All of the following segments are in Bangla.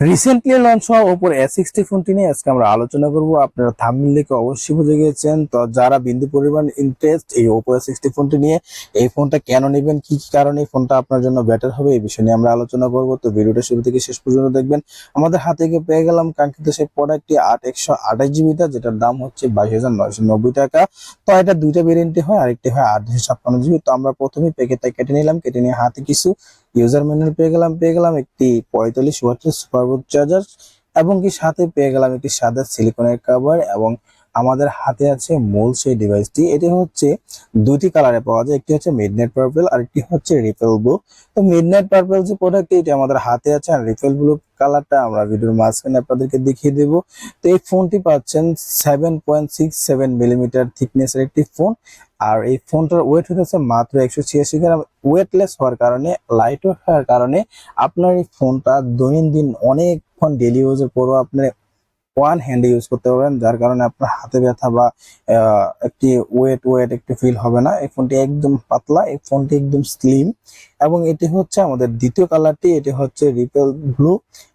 রিসেন্টলি লঞ্চ হওয়া ওপোর এ সিক্সটি ফোনটি নিয়ে আজকে আমরা আলোচনা করব। আপনারা থামনেল দেখে অবশ্যই বুঝে গিয়েছেন তো যারা বিন্দু পরিমাণ ইন্টারেস্ট এই ওপো এ সিক্সটি ফোনটি নিয়ে, এই ফোনটা কেন নেবেন? কি কি কারণে এই ফোনটা আপনার জন্য বেটার হবে? এই বিষয় নিয়ে আমরা আলোচনা করব। তো ভিডিওটা শুরু থেকে শেষ পর্যন্ত দেখবেন। আমাদের হাতে গিয়ে পেয়ে গেলাম কাঙ্ক্ষিত সেই প্রোডাক্টটি আট একশো আঠাশ জিবিটা যেটার দাম হচ্ছে বাইশ হাজার নয়শো নব্বই টাকা। তো এটা দুইটা ভেরিয়েন্টে হয়, আরেকটি হয় আট দুশো ছাপ্পান্ন জিবি তো আমরা প্রথমে প্যাকেটটা কেটে নিলাম। কেটে নিয়ে হাতে কিছু ইউজার ম্যানুয়াল পেয়ে গেলাম। পেয়ে গেলাম একটি পঁয়তাল্লিশ ওয়াটের সুপারবুক চার্জার এবং কি সাথে পেয়ে গেলাম একটি সাদা সিলিকনের কভার এবং আমাদের হাতে আছে মূল সেই ডিভাইসটি। এটি হচ্ছে দুটি কালারে পাওয়া যায়, একটি হচ্ছে মিডনাইট পার্পল আর একটি হচ্ছে রিপেল ব্লু তো মিডনাইট পার্পল যে প্রোডাক্টটি এটি আমাদের হাতে আছে আর রিপেল ব্লু কালারটা আমরা ভিডিওর মাঝখানে আপনাদেরকে দেখিয়ে দেব। তো এই ফোনটি পাচ্ছেন seven point six seven millimetre থিকনেসের একটি ফোন আর এই ফোনটার ওয়েট হতেছে মাত্র একশো ছিয়াশি গ্রাম। ওয়েটলেস হওয়ার কারণে লাইট হওয়ার কারণে আপনার এই ফোনটা দৈনন্দিন অনেকক্ষণ ডেলি ইউজের পরও আপনি ওয়ান হ্যান্ডে ইউজ করতে পারবেন, যার কারণে আপনার হাতে ব্যথা বা একটি ওয়েট ওয়েট একটু ফিল হবে না। এই ফোনটি একদম পাতলা, এই ফোনটি একদম স্লিম এবং এটি হচ্ছে আমাদের দ্বিতীয় কালারটি এটি হচ্ছে রিপেল ব্লু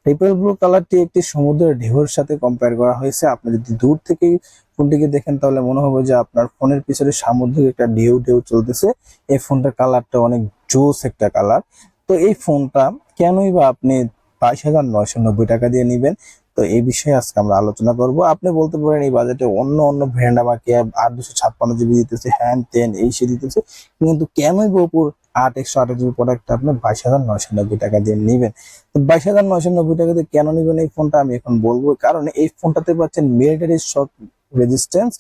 রিপেল ব্লু কালারটি একটি সমুদ্রের ঢেউর সাথে কম্পেয়ার করা হয়েছে। আপনি যদি দূর থেকেই ফোনটিকে দেখেন, তাহলে মনে হবে যে আপনার ফোনের পিছনে সামুদ্রিক একটা ঢেউ ঢেউ চলতেছে। এই ফোনটার কালারটা অনেক জোস একটা কালার তো এই ফোনটা কেনই বা আপনি বাইশ হাজার নয়শো নব্বই টাকা দিয়ে নেবেন? তো এই বিষয়ে আজকে আমরা আলোচনা করব। আপনি বলতে পারেন এই বাজেটে অন্য অন্য ব্র্যান্ড আমাকে আট দুশো ছাপ্পান্ন জিবি দিতেছে হ্যান টেন এই সে দিতেছে। কিন্তু কেনই বা ওপর আট, একশো আঠাশ জিবি প্রোডাক্ট আপনি বাইশ হাজার নয়শো নব্বই টাকা দিয়ে নেবেন? তো বাইশ হাজার নয়শো নব্বই টাকা দিয়ে কেন নেবেন এই ফোনটা আমি এখন বলব? কারণ এই ফোনটাতে পাচ্ছেন মিলিটারি শক রেজিস্ট্যান্স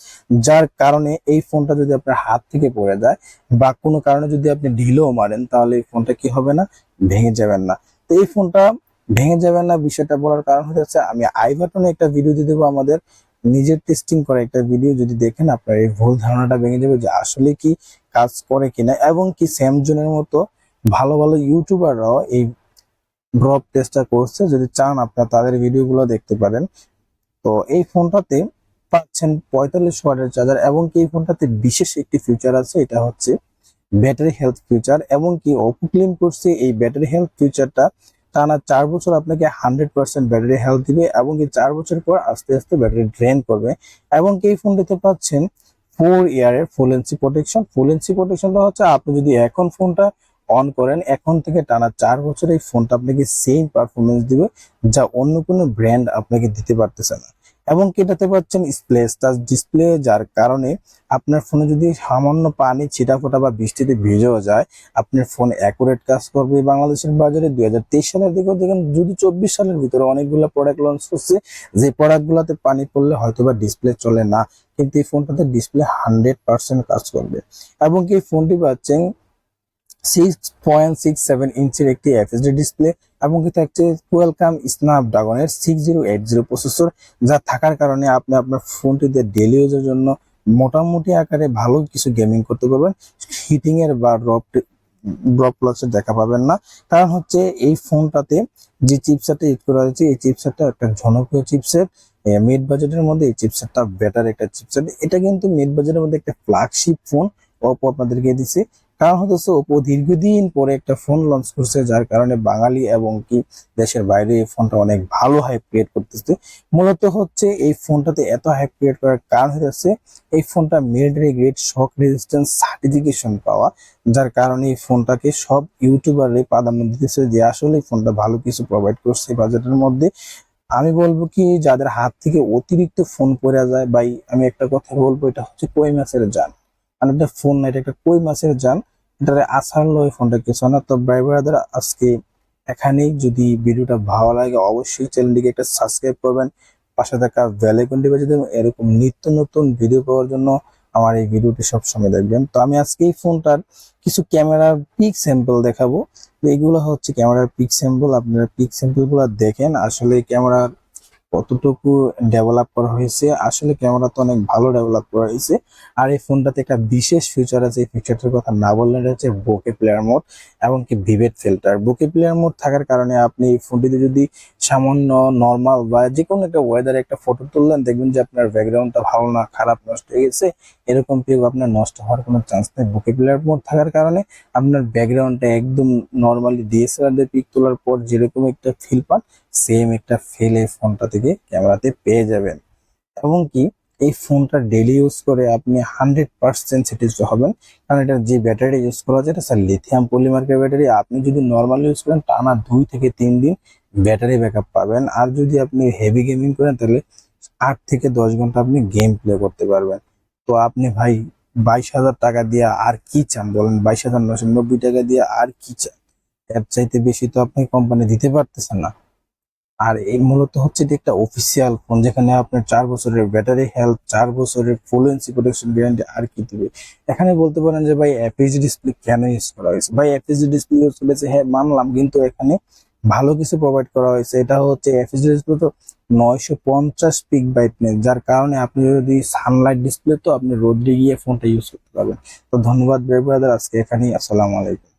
যার কারণে এই ফোনটা যদি আপনার হাত থেকে পড়ে যায় বা কোনো কারণে যদি আপনি ঢিলেও মারেন, তাহলে এই ফোনটা কি হবে না? ভেঙে যাবেন না। তো এই ফোনটা ভেঙে যাবে না, বিষয়টা বলার কারণ হচ্ছে আমি আই বাটনে একটা ভিডিও দিয়ে দেবো আমাদের। নিজের টেস্টিং করা একটা ভিডিও যদি দেখেন, আপনার এই ভুল ধারণাটা ভেঙে যাবে যে আসলে কি কাজ করে কিনা। এবং কি স্যামজনের মতো ভালো ভালো ইউটিউবাররাও এই ড্রপ টেস্টটা করছে, যদি চান আপনারা তাদের ভিডিওগুলো দেখতে পারেন। তো এই ফোনটাতে পাচ্ছেন পঁয়তাল্লিশ ওয়াটের চার্জার এবং কি এই ফোনটাতে বিশেষ একটি ফিচার আছে, এটা হচ্ছে ব্যাটারি হেলথ ফিচার এবং কি ওপো ক্লেম করছে, এই ব্যাটারি হেলথ ফিচারটা টানা চার বছর আপনাকে হান্ড্রেড পার্সেন্ট ব্যাটারি হেলথ দিবে এবং কি চার বছর পর আস্তে আস্তে ব্যাটারি ড্রেন করবে এবং এই ফোনটিতে পাচ্ছেন? ফোর ইয়ারের ফুল এন্সি প্রোটেকশন ফুল এনসি প্রোটেকশনটা হচ্ছে আপনি যদি এখন ফোনটা অন করেন, এখন থেকে টানা চার বছর এই ফোনটা আপনাকে সেম পারফরমেন্স দিবে যা অন্য কোনো ব্র্যান্ড আপনাকে দিতে পারতেছে না। এবং কি এটাতে পাচ্ছেন? স্প্লেস টাচ ডিসপ্লে যার কারণে আপনার ফোনে যদি সামান্য পানি, ছিটাফোটা বা বৃষ্টিতে ভিজেও যায়, আপনার ফোন অ্যাকুরেট কাজ করবে। বাংলাদেশের বাজারে দুই হাজার তেইশ সালের দিকেও দেখেন, যদি চব্বিশ সালের ভিতরে অনেকগুলো প্রোডাক্ট লঞ্চ করছে, যে প্রোডাক্টগুলোতে পানি পড়লে হয়তো বা ডিসপ্লে চলে না। কিন্তু এই ফোনটাতে ডিসপ্লে হান্ড্রেড পার্সেন্ট কাজ করবে। এবং কি ফোনটি পাচ্ছেন সিক্স পয়েন্ট সিক্স সেভেন ইঞ্চের একটি এফএসডি ডিসপ্লে এবং কি থাকছে welcome স্ন্যাপড্রাগনের six zero eight zero processor যা থাকার কারণে আপনি আপনার ফোনটিতে ডেলি ইউজের জন্য মোটামুটি আকারে ভালো কিছু গেমিং করতে পারবেন। হিটিং এর বা ড্রপ ড্রপ দেখা পাবেন না। কারণ হচ্ছে এই ফোনটাতে যে চিপসেটটা ইউজ করা হয়েছে, এই চিপসেটটা একটা জনপ্রিয় চিপসেট মিড বাজেটের মধ্যে এই চিপসেটটা বেটার একটা চিপসেট এটা কিন্তু মিড বাজেটের মধ্যে একটা ফ্ল্যাগশিপ ফোন ওপো আপনাদেরকে দিছে কারণ হচ্ছে ওপো দীর্ঘদিন পরে একটা ফোন লঞ্চ করছে, যার কারণে বাঙালি এবং কি দেশের বাইরে এই ফোনটা অনেক ভালো হাইপ ক্রিয়েট করতেছে। মূলত হচ্ছে এই ফোনটাতে এত হাইপ ক্রিয়েট করার কারণ হচ্ছে এই ফোনটা military grade shock resistance certification পাওয়া, যার কারণে এই ফোনটাকে সব ইউটিউবাররাই প্রাধান্য দিতেছে যে আসলে এই ফোনটা ভালো কিছু প্রোভাইড করছে বাজেটের মধ্যে। আমি বলব কি, যাদের হাত থেকে অতিরিক্ত ফোন পড়ে যায়, ভাই, আমি একটা কথা বলব, এটা হচ্ছে কই মাছের যান একটা ফোন না এটা একটা কই মাছের যান এটার আসার লয় ফোনটা কিছু না। তো ভাই ব্রাদার আজকে এখানেই যদি ভিডিওটা ভালো লাগে, অবশ্যই চ্যানেলটিকে একটা সাবস্ক্রাইব করবেন। পাশে থাকা বেল বাজিয়ে দেবেন এরকম নিত্য নতুন ভিডিও পাওয়ার জন্য আমার এই ভিডিওটি সবসময় দেখবেন। তো আমি আজকে এই ফোনটার কিছু ক্যামেরার পিক স্যাম্পল দেখাবো। এগুলো হচ্ছে ক্যামেরার পিক স্যাম্পল আপনারা পিক স্যাম্পলগুলো দেখেন। আসলে ক্যামেরার কতটুকু ডেভেলপ করা হয়েছে, আসলে ক্যামেরা তো অনেক ভালো ডেভেলপ করা হয়েছে। আর এই ফোনটাতে একটা বিশেষ ফিচার আছে, এই ফিচারটার কথা না বললে হচ্ছে বোকে প্লেয়ার মোড এবং কি vivid filter bokeh player mode থাকার কারণে আপনি এই ফোনটিতে যদি সামান্য নর্মাল বা যে কোনো একটা ওয়েদারে একটা ফটো তুললেন, দেখবেন যে আপনার ব্যাকগ্রাউন্ডটা ভালো না, খারাপ, নষ্ট হয়ে গেছে। এরকম পিক আপনার নষ্ট হওয়ার কোনো চান্স নেই। বুকে প্লেয়ার মোড থাকার কারণে আপনার ব্যাকগ্রাউন্ডটা একদম নর্মালি ডিএসএলআর দিয়ে পিক তোলার পর যেরকম একটা ফিল পান সেম একটা ফেল ফোনটা থেকে ক্যামেরাতে পেয়ে যাবেন। এবং কি, এই ফোনটা ডেলি ইউজ করে আপনি হান্ড্রেড পার্সেন্ট স্যাটিসফাই হবেন। কারণ এটা যে ব্যাটারি ইউজ করা হচ্ছে এটা স্যার লিথিয়াম পলিমার্কের ব্যাটারি আপনি যদি নর্মাল ইউজ করেন, টানা দুই থেকে তিন দিন ব্যাটারি ব্যাকআপ পাবেন। আর যদি আপনি হেভি গেমিং করেন, তাহলে আট থেকে দশ ঘণ্টা আপনি গেম প্লে করতে পারবেন। তো আপনি ভাই, বাইশ হাজার টাকা দিয়ে আর কি চান বলেন? বাইশ হাজার নশো নব্বই টাকা দিয়ে আর কি চান? এর চাইতে বেশি তো আপনি কোম্পানি দিতে পারতেছেন না। আর এই মূলত হচ্ছে একটা অফিসিয়াল ফোন যেখানে আপনার চার বছরের ব্যাটারি হেলথ চার বছরের ফ্লুয়েন্সি প্রোটেকশন গ্যারান্টি আর কি দিবে। এখানে বলতে পারেন যে ভাই এপিজি ডিসপ্লে কেন ইউজ করা হয়েছে? ভাই এপিজি ডিসপ্লে ইউজ করেছে হ্যাঁ মানলাম, কিন্তু এখানে ভালো কিছু প্রোভাইড করা হয়েছে। এটা হচ্ছে এপিজি ডিসপ্লে তো নয়শো পঞ্চাশ পিক ব্রাইটনেস যার কারণে আপনি যদি সানলাইট ডিসপ্লে তো আপনি রোদ্রে গিয়ে ফোনটা ইউজ করতে পারবেন। তো ধন্যবাদ ব্রাদার আজকে এখানেই, আসসালামু আলাইকুম।